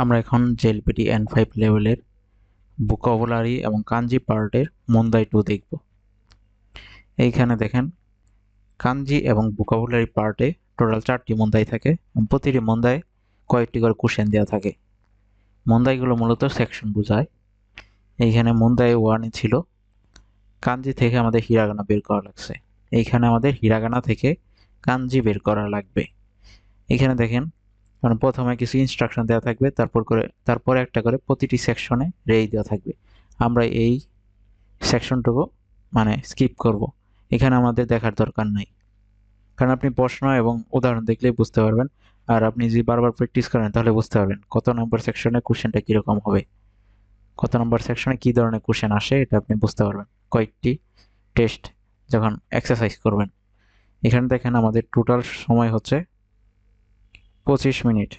আমরা এখন JLPT N five লেভেলের ভোকাবুলারি এবং কাঞ্জি পার্টের মন্দাই টু দেখব। এইখানে দেখেন কাঞ্জি এবং ভোকাবুলারি পার্টে টোটাল চারটি মন্দাই থাকে। প্রতিটি মন্দায় কয়েকটি করে কোশ্চেন দেওয়া থাকে। মন্দাইগুলো মূলত সেকশন বোঝায়। এইখানে মন্দাই ওয়ানে ছিল কাঞ্জি থেকে আমাদের হিরাগানা বের করা লাগছে। এইখানে আমাদের হিরাগানা থেকে কাঞ্জি বের করা লাগবে। এখানে দেখেন মানে প্রথমে কিছু ইনস্ট্রাকশন দেওয়া থাকবে, তারপর করে, তারপরে একটা করে প্রতিটি সেকশনে রেই দেওয়া থাকবে। আমরা এই সেকশনটুকু মানে স্কিপ করব। এখানে আমাদের দেখার দরকার নাই। কারণ আপনি প্রশ্ন এবং উদাহরণ দেখলেই বুঝতে পারবেন। আর আপনি যদি বারবার প্র্যাকটিস করেন, তাহলে বুঝতে পারবেন কত নম্বর সেকশনে কোশ্চেনটা কীরকম হবে। কত নম্বর সেকশনে কী ধরনের কোশ্চেন আসে, এটা আপনি বুঝতে পারবেন। কয়েকটি টেস্ট যখন এক্সারসাইজ করবেন। এখানে দেখেন আমাদের টোটাল সময় হচ্ছে পঁচিশ মিনিট।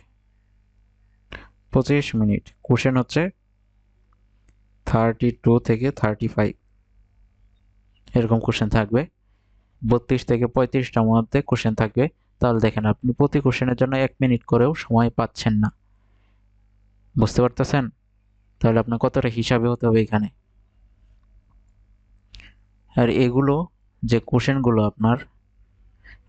পঁচিশ মিনিট। কোশ্চেন হচ্ছে থার্টি টু থেকে থার্টি ফাইভ। এরকম কোশ্চেন থাকবে। বত্রিশ থেকে পঁয়ত্রিশটার মধ্যে কোশ্চেন থাকবে। তাহলে দেখেন আপনি প্রতি কোশ্চেনের জন্য এক মিনিট করেও সময় পাচ্ছেন না। বুঝতে পারতেছেন? তাহলে আপনার কতটা হিসাবে হতে হবে এখানে? আর এগুলো যে কোশ্চেনগুলো আপনার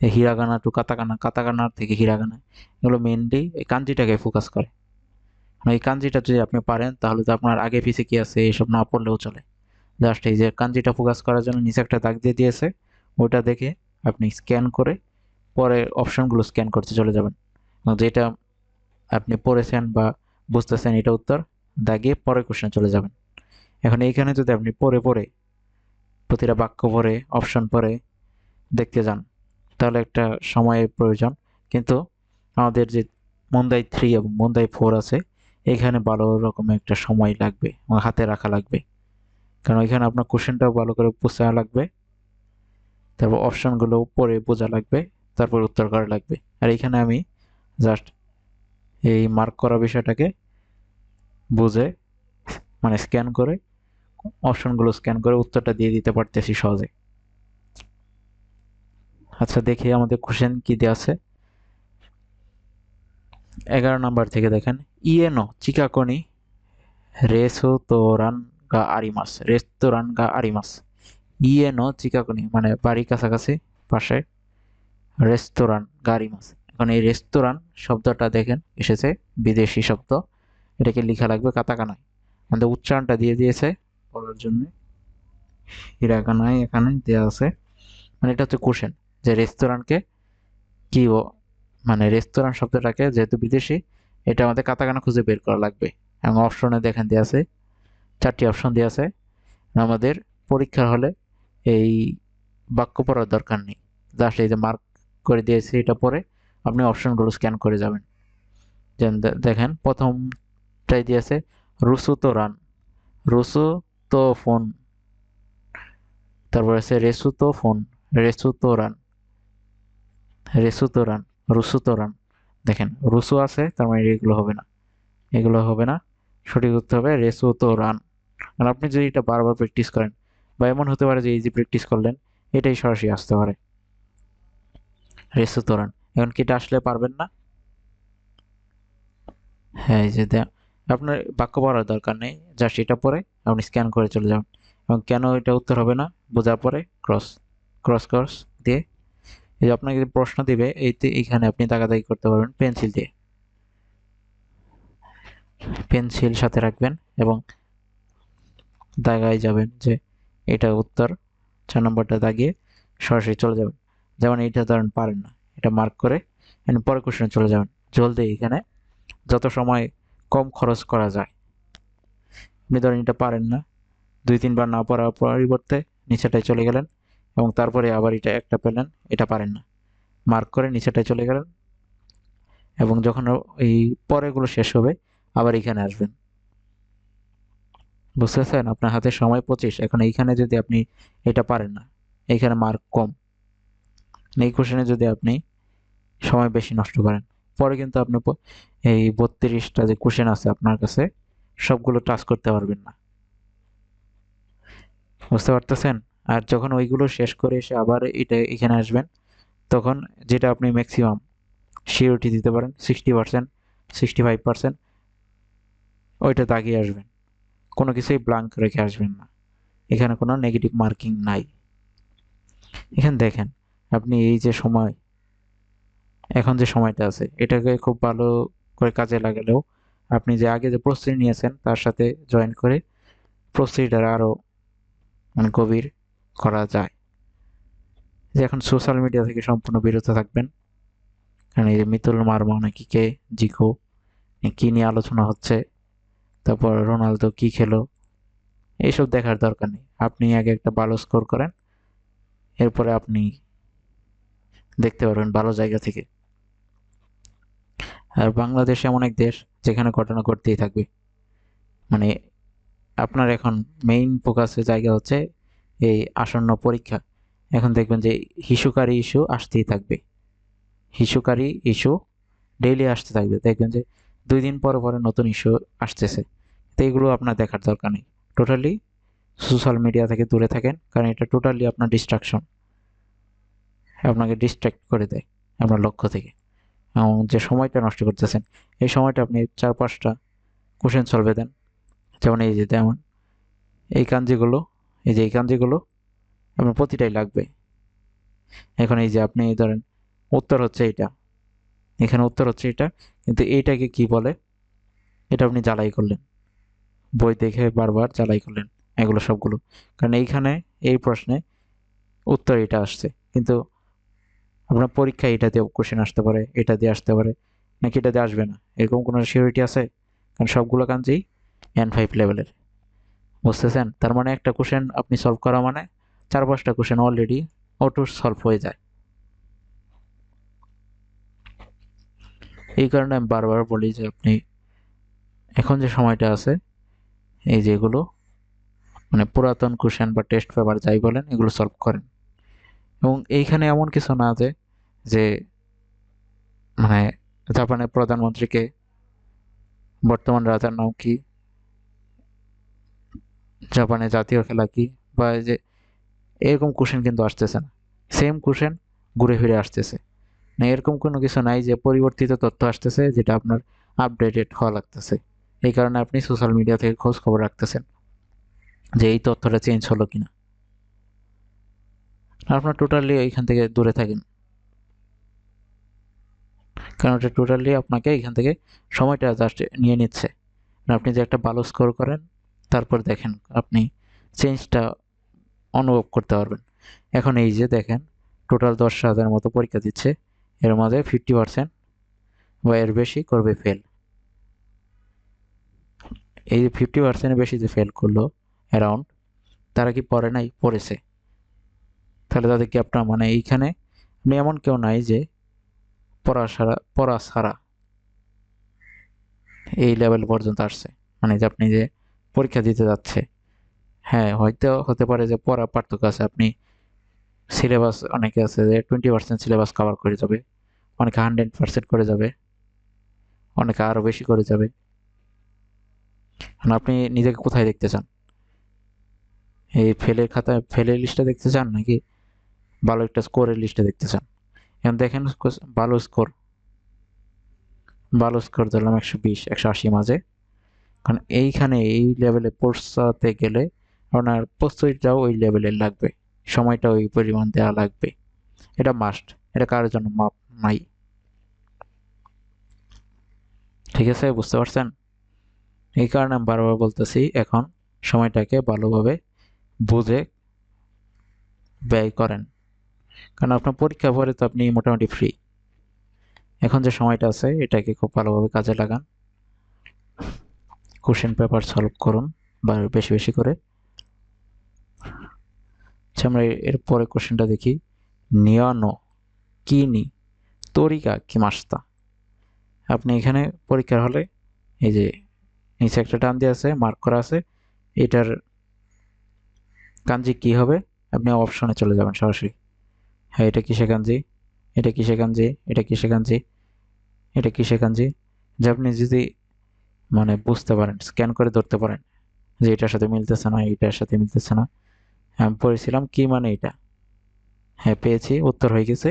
হিরাগানা টু কাতাকানা কাতাকানার থেকে হিরাগানা এগুলো মেনলি এই কাঞ্জিটাকে ফোকাস করে। এই কাঞ্জিটা যদি আপনি পারেন, তাহলে তো আপনার আগে পিছিয়ে কি আছে, এসব না পড়লেও চলে। জাস্ট এই যে কাঞ্জিটা ফোকাস করার জন্য নিচে একটা দাগ দিয়ে দিয়েছে, ওটা দেখে আপনি স্ক্যান করে পরে অপশনগুলো স্ক্যান করতে চলে যাবেন। যেটা আপনি পড়েছেন বা বুঝতেছেন এটা উত্তর, দাগিয়ে পরে কোশ্চেন চলে যাবেন। এখন এইখানে যদি আপনি পড়ে পড়ে প্রতিটা বাক্য পড়ে অপশন পরে দেখতে যান। তাহলে একটা সময়ের প্রয়োজন। কিন্তু আমাদের যে মন্দাই থ্রি এবং মন্দাই ফোর আছে, এখানে ভালো রকমের একটা সময় লাগবে এবং হাতে রাখা লাগবে। কারণ এখানে আপনার কোশ্চেনটাও ভালো করে বোঝা লাগবে। তারপর অপশানগুলো পরে বোঝা লাগবে, তারপর উত্তর করা লাগবে। আর এখানে আমি জাস্ট এই মার্ক করা বিষয়টাকে বুঝে মানে স্ক্যান করে অপশনগুলো স্ক্যান করে উত্তরটা দিয়ে দিতে পারতেছি সহজে। আচ্ছা দেখি আমাদের কোশ্চেন কি দেওয়া আছে। এগারো নাম্বার থেকে দেখেন। ইয়েনো চিকাকনি রেসো তোরান গা আরিমাস রেস্তোরান গা আরিমাস ইয়েনো চিকাকনি মানে বাড়ি কাছাকাছি পাশে রেস্তোরান গা এখন এই রেস্তোরান শব্দটা দেখেন, এসেছে বিদেশি শব্দ। এটাকে লেখা লাগবে কাতাকানায়। আমাদের উচ্চারণটা দিয়ে দিয়েছে পড়ার জন্য। হিরাকানায় এখানে দেওয়া আছে। মানে এটা হচ্ছে কোশ্চেন যে রেস্তোরাঁকে কি মানে রেস্তোরাঁ শব্দটাকে যেহেতু বিদেশি, এটা আমাদের কাতাকানা খুঁজে বের করা লাগবে। এবং অপশনে দেখেন দিয়ে আছে, চারটি অপশন দিয়ে আছে। আমাদের পরীক্ষার হলে এই বাক্য পড়ার দরকার নেই। জাস্ট এই যে মার্ক করে দিয়েছি এটা পরে আপনি অপশনগুলো স্ক্যান করে যাবেন। যেন দেখেন, প্রথমটাই দিয়েছে রুসু তো রান। রুসু তো ফোন। তারপর আছে, রেসু তো ফোন, রেসু তো রান। রেসু তো রান রুসু তো রান দেখেন, রুসু আছে, তার মানে এগুলো হবে না। এগুলো হবে না। সঠিক উত্তর হবে রেসু তো রান আর আপনি যদি এটা বারবার প্র্যাকটিস করেন, বা এমন হতে পারে যে এই যে প্র্যাকটিস করলেন, এটাই সরাসরি আসতে পারে। রেসু তো রান এখন কি এটা আসলে পারবেন না? হ্যাঁ এই যে আপনার বাক্য পড়ার দরকার নেই। জাস্ট এটা পরে আপনি স্ক্যান করে চলে যাবেন। এবং কেন এটা উত্তর হবে না? বোঝার পরে ক্রস ক্রস ক্রস দিয়ে এই যে আপনাকে প্রশ্ন দিবে, এইতে এইখানে আপনি দাগাদাগি করতে পারবেন পেন্সিল দিয়ে। পেন্সিল সাথে রাখবেন এবং দাগায় যাবেন যে এটা উত্তর, চার নম্বরটা দাগিয়ে সরাসরি চলে যাবেন। যেমন এইটা ধরেন পারেন না, এটা মার্ক করে পরে কোশ্চেনে চলে যাবেন। জলদি এখানে যত সময় কম খরচ করা যায়। আপনি ধরেন এটা পারেন না, দুই তিনবার না পড়ার পরিবর্তে নিচেটায় চলে গেলেন। এবং তারপরে আবার এটা একটা পেলেন, এটা পারেন না। মার্ক করে নিচেটায় চলে গেলেন এবং যখন এই পরেগুলো শেষ হবে, আবার এখানে আসবেন। বুঝতেছেন আপনার হাতে সময় পঁচিশ। এখন এইখানে যদি আপনি এটা পারেন না, এইখানে মার্ক কম। এই কোশ্চেনে যদি আপনি সময় বেশি নষ্ট করেন, পরে কিন্তু আপনি এই বত্রিশটা যে কোশ্চেন আছে আপনার কাছে, সবগুলো টাচ করতে পারবেন না। বুঝতে পারতেছেন? আর যখন ওইগুলো শেষ করে এসে আবার এটা এখানে আসবেন, তখন যেটা আপনি ম্যাক্সিমাম সিওরিটি দিতে পারেন sixty percent sixty five percent ওইটা দাগিয়ে আসবেন। কোনো কিছুই ব্লাঙ্ক রেখে আসবেন না। এখানে কোনো নেগেটিভ মার্কিং নাই। এখানে দেখেন, আপনি এই যে সময়, এখন যে সময়টা আছে, এটাকে খুব ভালো করে কাজে লাগালেও আপনি যে আগে যে প্রস্তুতি নিয়েছেন, তার সাথে জয়েন করে প্রস্তুতিটা আরও মানে গভীর করা যায়। যে এখন সোশ্যাল মিডিয়া থেকে সম্পূর্ণ বিরত থাকবেন। কারণ এই যে মিতুল মার্মা নাকি কে? জিকো। কী নিয়ে আলোচনা হচ্ছে? তারপর রোনালদো কি খেলো? এইসব দেখার দরকার নেই। আপনি আগে একটা ভালো স্কোর করেন। এরপরে আপনি দেখতে পারবেন ভালো জায়গা থেকে। আর বাংলাদেশ এমন এক দেশ যেখানে ঘটনা ঘটতেই থাকবে। মানে আপনার এখন মেইন ফোকাসের জায়গা হচ্ছে এই আসন্ন পরীক্ষা। এখন দেখবেন যে হিসুকারী ইস্যু আসতেই থাকবে। হিসুকারী ইস্যু ডেইলি আসতে থাকবে। দেখবেন যে দুই দিন পরে পরে নতুন ইস্যু আসতেছে। তো এগুলো আপনার দেখার দরকার নেই। টোটালি সোশ্যাল মিডিয়া থেকে দূরে থাকেন, কারণ এটা টোটালি আপনার ডিস্ট্রাকশন আপনাকে ডিস্ট্র্যাক্ট করে দেয় আপনার লক্ষ্য থেকে। এবং যে সময়টা নষ্ট করতেছেন, এই সময়টা আপনি চার পাঁচটা কোশ্চেন সলভে দেন। যেমন এই যে তেমন এই কাঞ্জিগুলো এই যে এই কাঞ্জিগুলো আপনার প্রতিটাই লাগবে। এখন এই যে আপনি এই ধরেন, উত্তর হচ্ছে এইটা। এখানে উত্তর হচ্ছে এটা কিন্তু এইটাকে কি বলে? এটা আপনি জ্বালাই করলেন। বই দেখে বারবার জ্বালাই করলেন এগুলো সবগুলো। কারণ এইখানে, এই প্রশ্নে উত্তর এটা আসছে। কিন্তু আপনার পরীক্ষায় এটা দিয়ে কোশ্চেন আসতে পারে, এটা দিয়ে আসতে পারে, নাকি এটা দিয়ে আসবে না? এরকম কোনো সিউরিটি আছে? কারণ সবগুলো কাঞ্চেই এন ফাইভ লেভেলের বুঝতেছেন? তার মানে একটা কোশ্চেন আপনি সলভ করা মানে চার পাঁচটা কোশ্চেন অলরেডি অটো সলভ হয়ে যায়। এই কারণে আমি বারবার বলি যে আপনি এখন যে সময়টা আছে, এই যেগুলো মানে পুরাতন কোশ্চেন বা টেস্ট পেপার যাই বলেন, এগুলো সলভ করেন। এবং এইখানে এমন কিছু না যে যে মানে জাপানের প্রধানমন্ত্রীকে বর্তমান রাজার নাম কি জাপানের জাতীয় খেলা কি বা যে এরকম কোশ্চেন কিন্তু আসতেছে না। সেম কোশ্চেন ঘুরে ফিরে আসতেছে। না, এরকম কোনো কিছু নাই যে পরিবর্তিত তথ্য আসতেছে যেটা আপনার আপডেটেড হওয়া লাগতেছে। এই কারণে আপনি সোশ্যাল মিডিয়া থেকে খোঁজ খবর রাখতেছেন যে এই তথ্যটা চেঞ্জ হলো কিনা। আপনার টোটালি এইখান থেকে দূরে থাকেন। কারণ ওটা টোটালি আপনাকে এখান থেকে সময়টা জাস্ট নিয়ে নিচ্ছে। আপনি যে একটা ভালো স্কোর করেন তারপর দেখেন আপনি চেঞ্জটা অনুভব করতে পারবেন। এখন এই যে দেখেন টোটাল দশ হাজার মতো পরীক্ষা দিচ্ছে। এর মাঝে ফিফটি পার্সেন্ট বা এর বেশি করবে ফেল এই যে ফিফটি পার্সেন্টের বেশি যে ফেল করল অ্যারাউন্ড তারা কি পড়ে নাই? পড়েছে। তাহলে তাদের আপনার মানে এইখানে আপনি এমন কেউ নাই যে পড়া সারা পড়া সারা এই লেভেল পর্যন্ত আসছে। মানে যে আপনি যে পরীক্ষা দিতে যাচ্ছে। হ্যাঁ হয়তো হতে পারে যে পড়া পার্থক্য আছে। আপনি সিলেবাস অনেকে আছে যে টোয়েন্টি পার্সেন্ট সিলেবাস কভার করে যাবে। অনেকে হান্ড্রেড পার্সেন্ট করে যাবে। অনেকে আরও বেশি করে যাবে। আপনি নিজেকে কোথায় দেখতে চান? এই ফেলের খাতায় ফেলের লিস্টটা দেখতে চান নাকি ভালো একটা স্কোরের লিস্টে দেখতে চান? এখন দেখেন ভালো স্কোর ভালো স্কোর ধরলাম একশো বিশ, একশো আশি মাঝে। কারণ এইখানে এই লেভেলে পৌঁছাতে গেলে আপনার প্রস্তুতিটাও ওই লেভেলের লাগবে। সময়টা ওই পরিমাণ দেওয়া লাগবে। এটা মাস্ট এটা কারোর জন্য মাপ নাই। ঠিক আছে, বুঝতে পারছেন? এই কারণে আমি বারবার বলতেছি, এখন সময়টাকে ভালোভাবে বুঝে ব্যয় করেন। কারণ আপনার পরীক্ষা পরে তো আপনি মোটামুটি ফ্রি এখন যে সময়টা আছে, এটাকে খুব ভালোভাবে কাজে লাগান। কোশ্চেন পেপার সলভ করুন, বা বেশি বেশি করে। আচ্ছা আমরা এর পরে কোশ্চেনটা দেখি। নিয়ানো, কিনি, তরিকা কি মাস্তা? আপনি এখানে পরীক্ষার হলে এই যে নিচে একটা টান দিয়ে আছে মার্ক করা আছে, এটার কাঞ্জি কি হবে? আপনি অপশনে চলে যাবেন সরাসরি। হ্যাঁ এটা কিসে কাঞ্জি? এটা কিসে কাঞ্জি? এটা কিসে কাঞ্জি? এটা কিসে কাঞ্জি? যে আপনি যদি মানে বুঝতে পারেন স্ক্যান করে ধরতে পারেন যে এটার সাথে মিলতেছে না, এটার সাথে মিলতেছে না। আমি পড়েছিলাম কি মানে এটা? হ্যাঁ পেয়েছি, উত্তর হয়ে গেছে।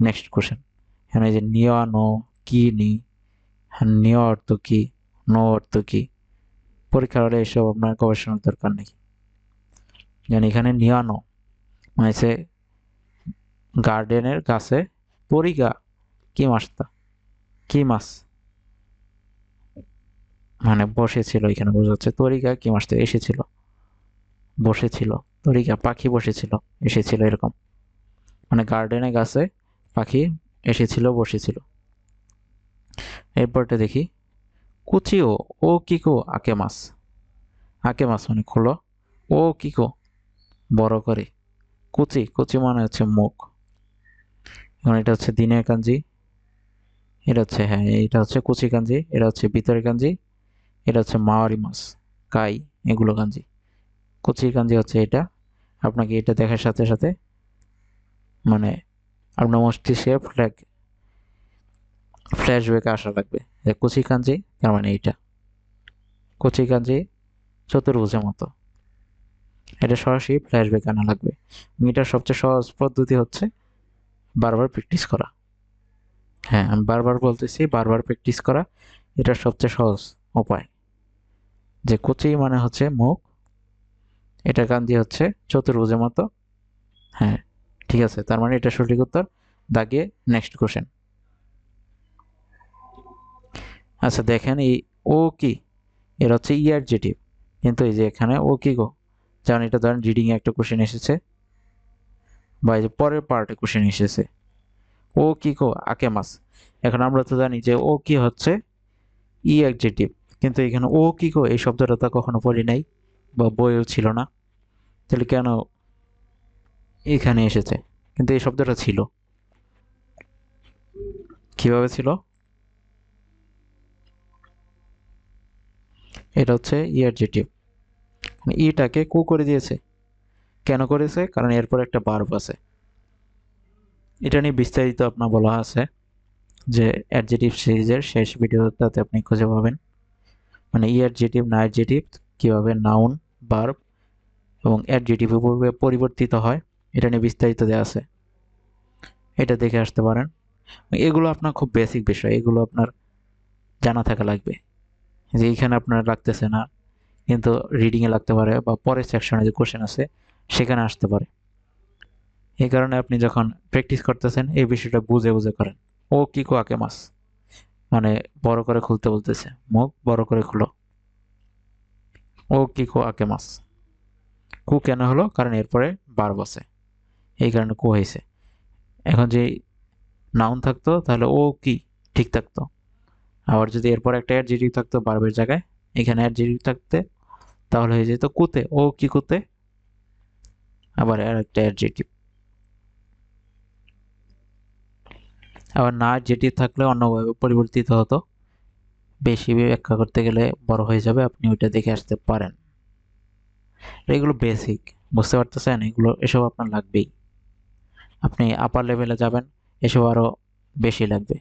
নেক্সট কোশ্চেন এখানে যে নিয়া নো, কি, নি? নিয় অর্থ কি? নো অর্থ কি? পরীক্ষার হলে এসব আপনার গবেষণার দরকার নেই। যেন এখানে নিয়ানো মানে গার্ডেনের গাছে তরিগা কি মাছটা কি মাছ? মানে বসেছিল এখানে, বোঝা যাচ্ছে তরিকা কি মাছটা এসেছিল। বসেছিল, তরিকা, পাখি বসেছিল, এসেছিল এরকম। মানে গার্ডেনে গাছে পাখি এসেছিল, বসেছিল। এরপরটা দেখি কুচিও ও কিকো আকে মাছ। আকে মাছ মানে খোলো, ও কিকো বড় করে। কুচি কুচি মানে হচ্ছে মুখ। এবং এটা হচ্ছে দিনের কাঞ্জি, এটা হচ্ছে হ্যাঁ এটা হচ্ছে কুচি কাঞ্জি, এটা হচ্ছে ভিতরের কাঞ্জি এটা হচ্ছে মাওয়ারি মাছ, কাই, এগুলো কাঞ্জি কুচি কাঞ্জি হচ্ছে এটা। আপনাকে এটা দেখার সাথে সাথে মানে আপনার মস্তিষ্কে ফ্ল্যাগ ফ্ল্যাশব্যাকে আসা লাগবে কুচি কাঞ্জি তার মানে এইটা। কুচি কাঞ্জি চতুর্ভুজের মতো। এটা সরাসরি ফ্ল্যাশব্যাক আনা লাগবে। এটার সবচেয়ে সহজ পদ্ধতি হচ্ছে বারবার প্র্যাকটিস করা। হ্যাঁ আমি বারবার বলতেছি, বারবার প্র্যাকটিস করা, এটা সবচেয়ে সহজ উপায়। যে কুচি মানে হচ্ছে মুখ, এটা কান্দি হচ্ছে চতুর্ভুজের মতো। হ্যাঁ ঠিক আছে, তার মানে এটা সঠিক উত্তর। দাগিয়ে নেক্সট কোশ্চেন আচ্ছা দেখেন এই ও কি, এর হচ্ছে ইয়ারজেটিভ কিন্তু এই যে এখানে ও কি গো? যেমন এটা ধরেন রিডিং এ একটা কোশ্চেন এসেছে, বা এই যে পরের পার্টে কোশ্চেন এসেছে। ও কি গো? আকে মাস এখন আমরা তো জানি যে ও কি হচ্ছে ই অ্যাডজেটিভ কিন্তু এখানে ও কি গো এই শব্দটা তো কখনো পড়ি নাই বা বইও ছিল না। তাহলে কেন এখানে এসেছে? কিন্তু এই শব্দটা ছিল। কীভাবে ছিল? এটা হচ্ছে ই অ্যাডজেটিভ ইটাকে কু করে দিয়েছে। কেন করেছে? কারণ এরপর একটা বার্ব আছে। এটা নিয়ে বিস্তারিত আপনার বলা আছে যে অ্যাডজেটিভ সিরিজের শেষ ভিডিওটাতে আপনি খুঁজে পাবেন। মানে ই অ্যাডজেটিভ না অ্যাডজেটিভ কীভাবে নাউন বার্ব এবং অ্যাডজেটিভ পূর্বে পরিবর্তিত হয়, এটা নিয়ে বিস্তারিত দেওয়া আছে। এটা দেখে আসতে পারেন। এগুলো আপনার খুব বেসিক বিষয়, এগুলো আপনার জানা থাকা লাগবে। যে এইখানে আপনার লাগতেছে না, কিন্তু রিডিংয়ে লাগতে পারে বা পরের সেকশনে যে কোশ্চেন আছে, সেখানে আসতে পারে। এই কারণে আপনি যখন প্র্যাকটিস করতেছেন, এই বিষয়টা বুঝে বুঝে করেন। ও কি কো আকে মাস? মানে বড় করে খুলতে বলতেছে। মুখ বড় করে খুলো। ও কি কো আকে মাস। কু কেন হলো? কারণ এরপরে বার বসে এই কারণে কু হয়েছে। এখন যে নাউন থাকতো, তাহলে ও কি ঠিক থাকতো? আবার যদি এরপর একটা অ্যাডজেটিভ থাকতো বারবের জায়গায়, এখানে অ্যাডজেটিভ থাকতে, তাহলে হয়ে যেত কুতে। ও কি কুতে? আবার আর একটা অ্যাডজেটিভ আবার না যেটি থাকলে অন্যভাবে পরিবর্তিত হতো। বেশি ব্যাখ্যা করতে গেলে বড় হয়ে যাবে, আপনি ওইটা দেখে আসতে পারেন। এগুলো বেসিক বুঝতে পারতেছেন? এগুলো, এসব আপনার লাগবেই। আপনি আপার লেভেলে যাবেন, এসব আরও বেশি লাগবে।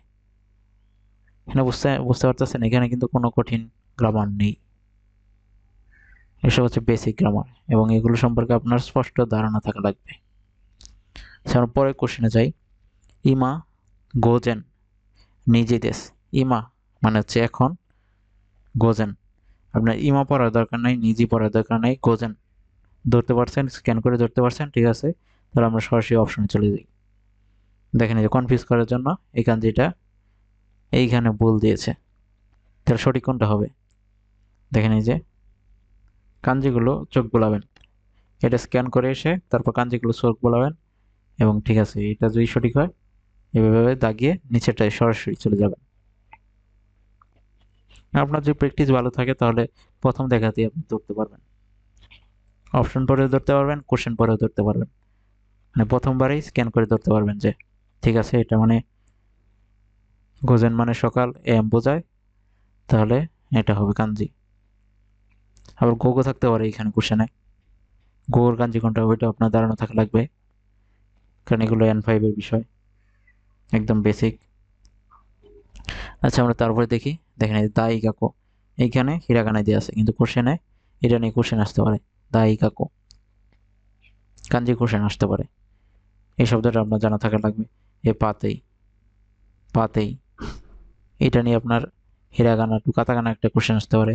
এখানে বুঝতে বুঝতে পারতেছেন? এখানে কিন্তু কোনো কঠিন গ্রামার নেই। এসব হচ্ছে বেসিক গ্রামার এবং এগুলো সম্পর্কে আপনার স্পষ্ট ধারণা থাকা লাগবে। আমরা পরে কোশ্চেনে যাই। ইমা গোজেন, নিজে দেশ। ইমা মানে হচ্ছে এখন গোজেন। আপনার ইমা পড়ার দরকার নাই, নিজে পড়ার দরকার নাই, গোজেন। ধরতে পারছেন স্ক্যান করে ধরতে পারছেন, ঠিক আছে? তাহলে আমরা সরাসরি অপশনে চলে যাই। দেখেন এই যে কনফিউজ করার জন্য এই কাঞ্জিটা এইখানে ভুল দিয়েছে। তাহলে সঠিক কোনটা হবে? দেখেন এই যে কাঞ্জিগুলো চোখ বোলাবেন। এটা স্ক্যান করে এসে তারপর কাঞ্জিগুলো চোখ বোলাবেন এবং ঠিক আছে, এটা যদি সঠিক হয় এভাবে দাগিয়ে নিচেটায় সরাসরি চলে যাবেন আপনার যদি প্র্যাকটিস ভালো থাকে তাহলে প্রথম দেখাতেই আপনি ধরতে পারবেন। অপশন পরেও ধরতে পারবেন কোশ্চেন পরেও ধরতে পারবেন। মানে প্রথমবারেই স্ক্যান করে ধরতে পারবেন যে, ঠিক আছে, এটা মানে গোজেন মানে সকাল, এম বোঝায়, তাহলে এটা হবে কাঞ্জি। আবার গোগো থাকতে পারে এখানে কোশ্চেনে গোর কাঞ্জি কোনটা ওইটা আপনার ধারণা থাকা লাগবে। কারণ এগুলো এন ফাইভের বিষয়। একদম বেসিক আচ্ছা আমরা তারপরে দেখি। দেখেন এই দাই কাকো এইখানে হিরাগানায় দিয়ে আছে, কিন্তু কোশ্চেনে এটা নিয়ে কোশ্চেন আসতে পারে। দাই কাকো কাঞ্জি কোশ্চেন আসতে পারে। এই শব্দটা আপনার জানা থাকা লাগবে। এ পাতেই পাতেই। এটা নিয়ে আপনার হিরাগানা টু কাতাগানা একটা কোশ্চেন আসতে পারে।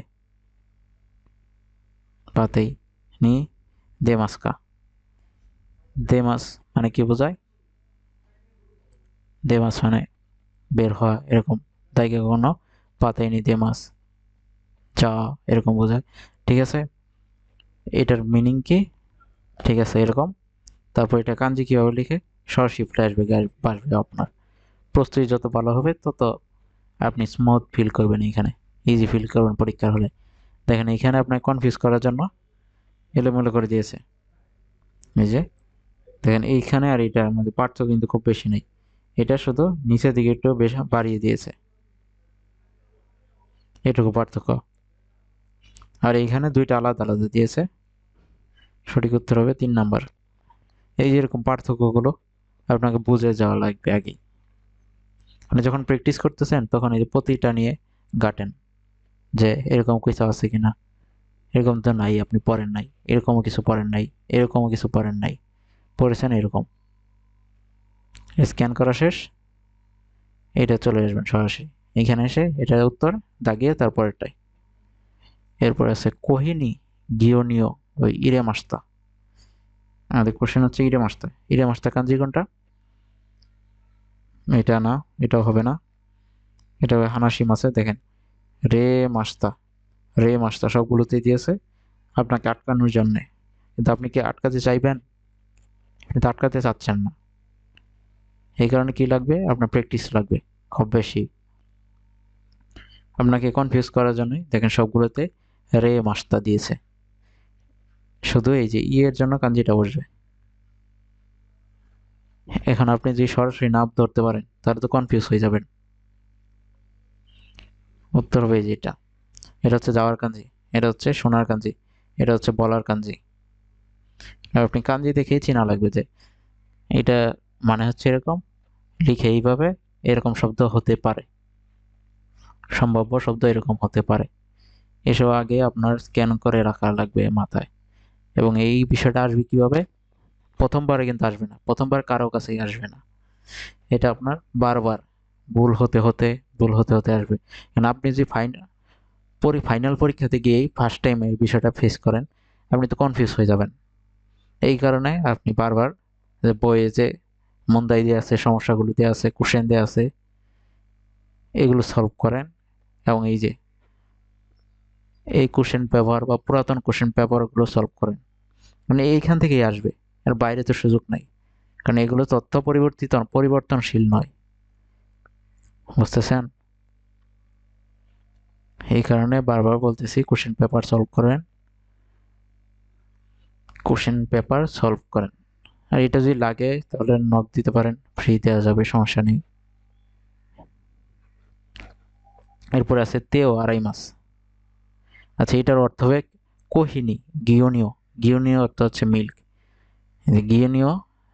পাতেই। নি দেমাসকা দেমাস মানে কি বোঝায়? দেমাস মানে বের হওয়া এরকম। তাইকে কখনো পাতেই নি দেমাস। যা এরকম বোঝায়। ঠিক আছে? এটার মিনিং কি? ঠিক আছে, এরকম। তারপর এটা কাঞ্জি কীভাবে লিখে? সরাসরি আসবে আসবে আপনার। প্রস্তুতি যত ভালো হবে, তত আপনি স্মুথ ফিল করবেন এখানে। ইজি ফিল করবেন পরীক্ষার হলে। দেখেন, এখানে আপনাকে কনফিউজ করার জন্য এলোমেলো করে দিয়েছে। এই যে, দেখেন, এইখানে আর এটার মধ্যে পার্থক্য কিন্তু খুব বেশি নেই। এটা শুধু নিচের দিকে একটু বেশ বাড়িয়ে দিয়েছে। এটুকু পার্থক্য। আর এইখানে দুইটা আলাদা আলাদা দিয়েছে। সঠিক উত্তর হবে তিন নাম্বার। এই যেরকম পার্থক্যগুলো আপনাকে বুঝে যাওয়া লাগবে আগেই মানে যখন প্র্যাকটিস করতেছেন, তখন এই যে প্রতিটা নিয়ে গাটেন যে এরকম কিছু আছে কিনা। এরকম তো নাই, আপনি পড়েন নাই। এরকমও কিছু পড়েন নাই। এরকমও কিছু পড়েন নাই। পড়েছেন এরকম। স্ক্যান করা শেষ। এটা চলে আসবেন সরাসরি। এখানে এসে এটার উত্তর, দাগিয়ে তারপরেরটাই। এরপর আছে কোহিনী গিওনীয় ওই ইরে মাস্তা আমাদের কোশ্চেন হচ্ছে ইরে মাস্তা ইরে মাস্তা কাঞ্জি কোনটা? এটা না, এটাও হবে না। এটা হানাসি মাছে দেখেন। রে মাস্তা রে মাস্তা সবগুলোতেই দিয়েছে। আপনাকে আটকানোর জন্যে। কিন্তু আপনি কি আটকাতে চাইবেন? কিন্তু আটকাতে চাচ্ছেন না। এই কারণে কি লাগবে? আপনার প্র্যাকটিস লাগবে, খুব বেশি। আপনাকে কনফিউজ করার জন্যই দেখেন সবগুলোতে রে মাস্তা দিয়েছে। শুধু এই যে ই এর জন্য কাঞ্জিটা বসবে। এখন আপনি যদি সরাসরি নাম ধরতে পারেন, তাহলে তো কনফিউজ হয়ে যাবেন। উত্তর হবে যে এটা। হচ্ছে যাওয়ার কাঞ্জি, এটা হচ্ছে সোনার কাঞ্জি, এটা হচ্ছে বলার কাঞ্জি। আপনি কাঞ্জি দেখেই চেনা লাগবে যে এটা মানে হচ্ছে এরকম? লিখে এইভাবে এরকম শব্দ হতে পারে। সম্ভাব্য শব্দ এরকম হতে পারে। এসব আগে আপনার স্ক্যান করে রাখা লাগবে মাথায়। এবং এই বিষয়টা আসবে কীভাবে? প্রথমবারে কিন্তু আসবে না। প্রথমবার কারও কাছেই আসবে না। এটা আপনার বারবার ভুল হতে হতে, ভুল হতে হতে আসবে। কারণ আপনি যে ফাইনাল পরি ফাইনাল পরীক্ষাতে গিয়েই ফার্স্ট টাইম এই বিষয়টা ফেস করেন, আপনি তো কনফিউজ হয়ে যাবেন। এই কারণে আপনি বারবার বইয়ে যে মন্দাই দিয়ে আছে, সমস্যাগুলো দিয়ে আছে কোশ্চেন দিয়ে আছে, এগুলো সলভ করেন। এবং এই যে, এই কোশ্চেন পেপার বা পুরাতন কোশ্চেন পেপারগুলো সলভ করেন। মানে এইখান থেকেই আসবে আর বাইরে তো সুযোগ নাই। কারণ এগুলো তথ্য পরিবর্তিত, পরিবর্তনশীল নয়। বুঝতেছেন? এই কারণে বারবার বলতেছি কোশ্চেন পেপার সলভ করেন। কোশ্চেন পেপার সলভ করেন। আর এটা যদি লাগে, তাহলে নক দিতে পারেন ফ্রি দেওয়া যাবে, সমস্যা নেই। এরপরে আছে তেও আড়াই মাস। আচ্ছা এটার অর্থ হবে কোহিনী গিওনীয় গিওনীয় অর্থ হচ্ছে মিল্ক গিওনীয়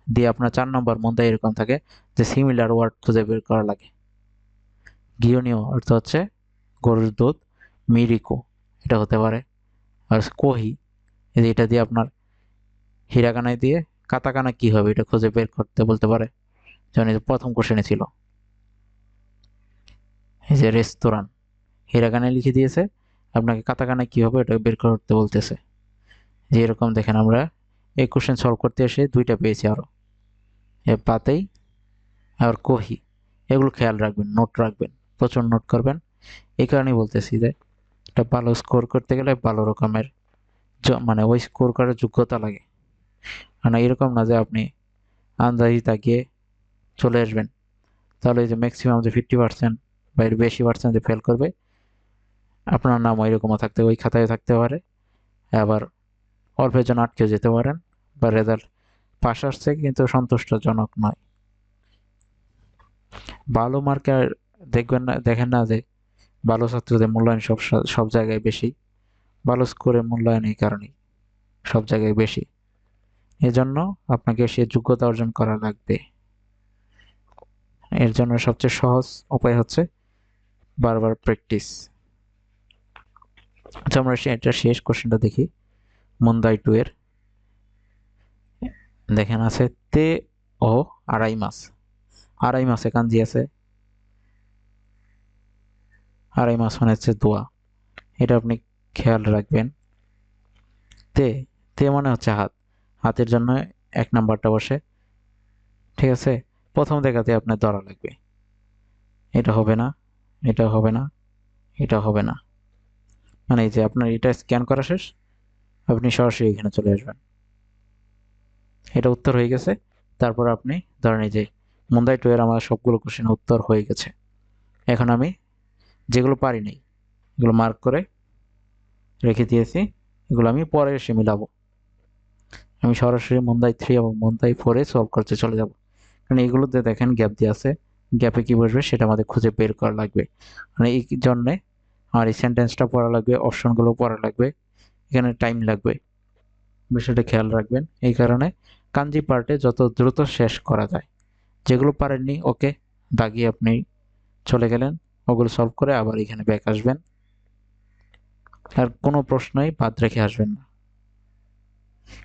দিয়ে আপনার চার নম্বর মধ্যে এরকম থাকে যে সিমিলার ওয়ার্ড খুঁজে বের করা লাগে। গিওনীয় অর্থ হচ্ছে গরুর দুধ, মিরিকো, এটা হতে পারে। আর কোহি এটা দিয়ে আপনার হিরাকানায় দিয়ে কাতাকানা কি হবে এটা খুঁজে বের করতে বলতে পারে? যেমন প্রথম কোশ্চেনে ছিল। এই যে রেস্তোরাঁ হিরাকানায় লিখে দিয়েছে, আপনাকে কাতাকানা কি হবে এটা বের করতে বলতেছে। যে এরকম দেখেন আমরা এই কোশ্চেন সলভ করতে এসে দুইটা পেয়েছি আরও এ পাতেই আর কহি। এগুলো খেয়াল রাখবেন নোট রাখবেন, প্রচুর নোট করবেন। এই কারণেই বলতেছি যে একটা ভালো স্কোর করতে গেলে ভালো রকমের মানে ওই স্কোর করার যোগ্যতা লাগে। মানে এরকম না যে আপনি আন্দাজি তাকিয়ে চলে আসবেন। তাহলে যে ম্যাক্সিমাম যে ফিফটি পার্সেন্ট বা এর বেশি পার্সেন্ট ফেল করবে, আপনার নাম ওইরকমও থাকতে ওই খাতায় থাকতে পারে। আবার অল্পের জন্য আটকে যেতে পারেন, বা রেজাল্ট পাশ আসছে কিন্তু সন্তুষ্টজনক নয়। ভালো মার্কের দেখবেন না, দেখেন না যে ভালো ছাত্রদের মূল্যায়ন সব সব জায়গায় বেশি, ভালো স্কোরের মূল্যায়ন এই কারণেই, সব জায়গায় বেশি। এজন্য আপনাকে সে যোগ্যতা অর্জন করা লাগবে। এর জন্য সবচেয়ে সহজ উপায় হচ্ছে বারবার প্র্যাকটিস। আচ্ছা আমরা এটা শেষ কোশ্চেনটা দেখি। মুন্দাই টু এর। দেখেন আছে তে ও আড়াই মাস। আড়াই মাসে কাঞ্জি আছে। আড়াই মাস মানে হচ্ছে দোয়া। এটা আপনি খেয়াল রাখবেন। তে তে মানে হচ্ছে হাত। হাতের জন্য এক নাম্বারটা বসে। ঠিক আছে? প্রথম দেখাতে আপনার ধরা লাগবে। এটা হবে না, এটা হবে না, এটা হবে না। মানে এই যে আপনার এটা স্ক্যান করা শেষ, আপনি সরাসরি এখানে চলে আসবেন। এটা উত্তর হয়ে গেছে। তারপর আপনি ধরেন যে মুন্দাই টু এর আমার সবগুলো কোশ্চেন উত্তর হয়ে গেছে। এখন আমি যেগুলো পারি নাই, এগুলো মার্ক করে রেখে দিয়েছি, এগুলো আমি পরে এসে মিলাবো। আমি সরাসরি মুন্দাই থ্রি এবং মুন্দাই ফোরে সলভ করতে চলে যাব। কারণ এগুলোতে দেখেন গ্যাপ দিয়ে আছে। গ্যাপে কি বসবে সেটা আমাদের খুঁজে বের করা লাগবে। মানে এই জন্যে আমার এই সেন্টেন্সটা পড়া লাগবে অপশনগুলো পড়া লাগবে। এখানে টাইম লাগবে। বিষয়টা খেয়াল রাখবেন। এই কারণে কাঞ্জি পার্টে যত দ্রুত শেষ করা যায়। যেগুলো পারেননি ওকে দাগিয়ে আপনি চলে গেলেন। ওগুলো সলভ করে আবার এখানে ব্যাক আসবেন। আর কোনো প্রশ্নই বাদ রেখে আসবেন না।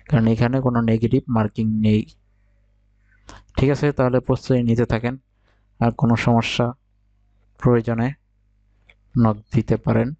কারণ এখানে কোনো নেগেটিভ মার্কিং নেই। ঠিক আছে, তাহলে প্রস্তুতি নিতে থাকেন। আর কোনো সমস্যা প্রয়োজনে নক দিতে পারেন।